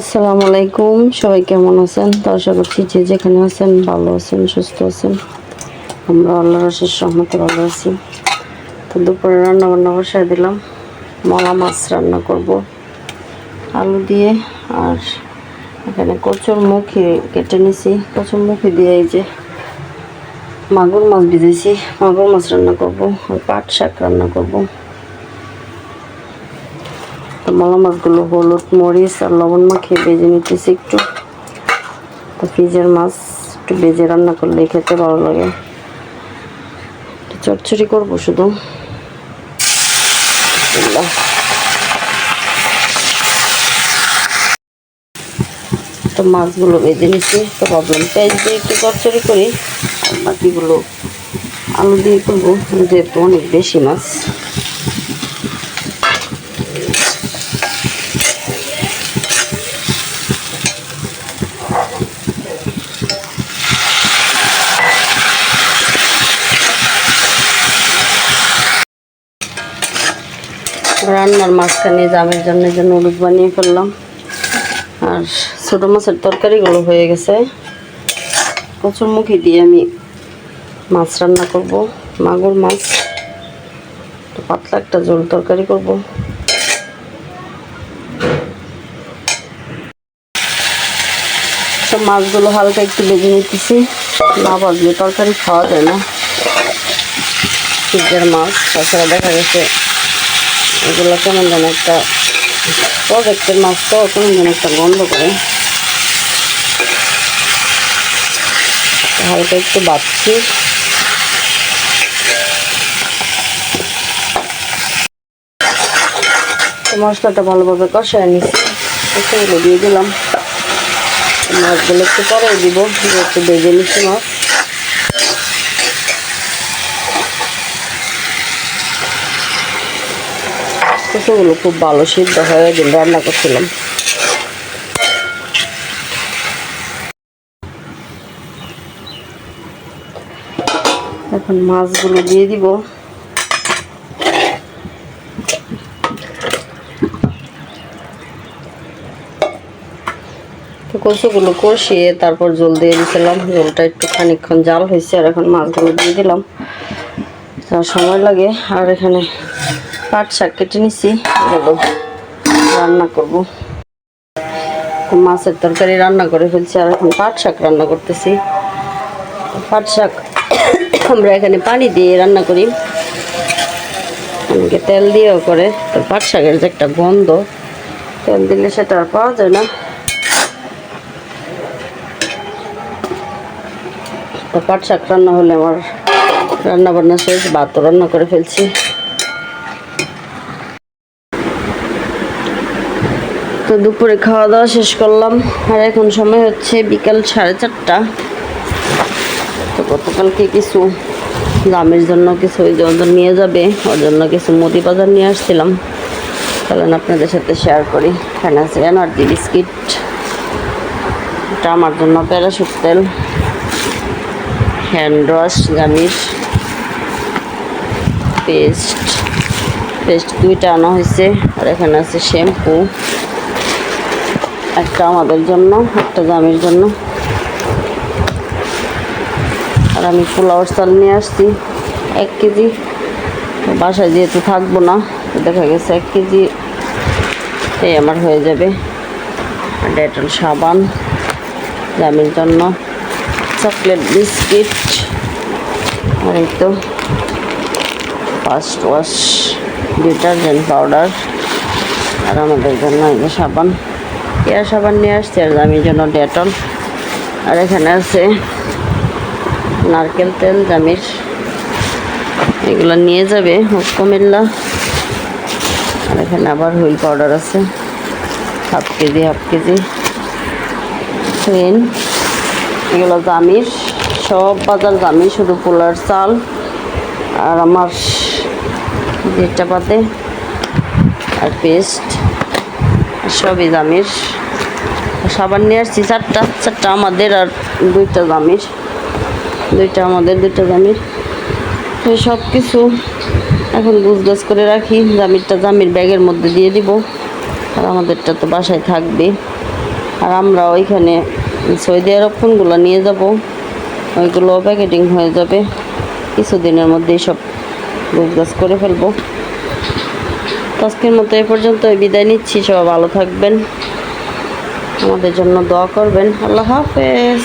আসসালামু আলাইকুম। সবাই কেমন আছেন? তো আশা করছি যে যেখানে আছেন ভালো আছেন, সুস্থ আছেন। আমরা আল্লাহ রশেষ রহমতে ভালো আছি। তো দুপুরে রান্না বান্না বসায় দিলাম। মলা মাছ রান্না করব। আলু দিয়ে আর এখানে কচুর মুখি কেটে নিছি। কচুর মুখি দিয়ে এই যে মাগুর মাছ ভিজেছি মাগুর মাছ রান্না করব, আর পাট শাক রান্না করব। তো মলা মাছগুলো হলুদ, মরিচ আর লবণ মাখিয়ে ভেজে নিতেছি একটু। ফ্রিজের মাছ একটু ভেজে রান্না করলে খেতে ভালো লাগে। চটচড়ি করব শুধু। তো মাছগুলো ভেজে নিচ্ছি তো ভাবলাম পেঁয়াজ দিয়ে একটু চটচড়ি করি। বাকিগুলো আলু দিয়ে করব, যেহেতু অনেক বেশি মাছ। রান্নার মাঝখানে জামের জন্য যে নুডলস বানিয়ে ফেললাম। আর ছোটো মাছের তরকারিগুলো হয়ে গেছে। কচুরমুখী দিয়ে আমি মাছ রান্না করব, মাগুর মাছ। পাতলা একটা ঝোল তরকারি করব। তো মাছগুলো হালকা একটু বেজে নিতেছি। না ভাজলে তরকারি খাওয়া যায় না। মাছ, তাছাড়া দেখা গেছে এগুলো কেমন যেন একটা প্রজেক্টের মাছ তো কেমন যেন একটা গন্ধ করে। হালকা একটু বাচ্ছি মশলাটা ভালোভাবে কষায় নিচ্ছি কষাগুলো দিয়ে দিলাম। মাছগুলো একটু পরে দিব, একটু ভেজে নিচ্ছি মাছ। কচুগুলো খুব ভালো, সিদ্ধ হয়ে দিন রান্না করছিলাম। এখন মাছগুলো দিয়ে দিব। কচুগুলো কষিয়ে তারপর জল দিয়ে দিয়েছিলাম জলটা একটু খানিকক্ষণ জাল হয়েছে, আর এখন মাছগুলো দিয়ে দিলাম। সময় লাগে, আর এখানে পাট শাক কেটে নিছি। রান্না করব। মাছের তরকারি রান্না করে ফেলছি, আর এখন পাট শাক রান্না করতেছি। পাট শাক আমরা এখানে পানি দিয়ে রান্না করি। অনেকে তেল দিয়েও করে, তো পাট শাকের যে একটা গন্ধ, তেল দিলে সেটা আর পাওয়া যায় না। তো পাট শাক রান্না হলে আমার রান্না বান্না শেষ ভাতও রান্না করে ফেলছি। তো দুপুরে খাওয়া দাওয়া শেষ করলাম। আর এখন সময় হচ্ছে বিকাল সাড়ে চারটা। তো গতকালকে কিছু দামের জন্য কিছু ওই জন্য নিয়ে যাবে, ওর জন্য কিছু মুদি বাজার নিয়ে আসছিলাম। তাহলে আপনাদের সাথে শেয়ার করি। আছে এনার্জি বিস্কিট। এটা আমার জন্য প্যারাসুট তেল। হ্যান্ড ওয়াশ গামির পেস্ট। পেস্ট দুইটা আনা হয়েছে, আর এখানে আছে শ্যাম্পু। একটা আমাদের জন্য, একটা জামির জন্য। আর আমি ফ্লাওয়ার চাল নিয়ে আসছি, এক কেজি। বাসায় যেহেতু থাকব না দেখা গেছে এক কেজি। এই আমার হয়ে যাবে। ডেটল সাবান, জামির জন্য। চকলেট বিস্কিট, আর এই তো। ফার্স্ট ওয়াশ ডিটারজেন্ট পাউডার আর আমাদের জন্য যে সাবান। এয়ার সাবান নিয়ে আসছি, আর আমি জন্য ডেটল আর এখানে আছে নারকেল তেল জামির এগুলো নিয়ে যাবে কুমিল্লা আর এখানে আবার হুইল পাউডার আছে, হাফ কেজি হাফ কেজি। ট্রেন এগুলো জামির সব বাজার জামি শুধু পোলার চাল আর আমার যেটা পাতে আর পেস্ট, সবই দামির। সাবান নিয়ে আসছি, চারটা চারটা আমাদের আর দুইটা দামির। দুইটা আমাদের, দুইটা দামির। সব কিছু এখন গুছগাছ করে রাখি জামিরটা জামির ব্যাগের মধ্যে দিয়ে দিব। আর আমাদেরটা তো বাসায় থাকবে। আর আমরা ওইখানে সৌদি আরব ফোনগুলো নিয়ে যাব। ওইগুলো প্যাকেটিং হয়ে যাবে। কিছুদিনের মধ্যেই সব গোছগাছ করে ফেলব। আজকের মতো এ পর্যন্ত বিদায় নিচ্ছি। সবাই ভালো থাকবেন। আমাদের জন্য দোয়া করবেন। আল্লাহ হাফেজ।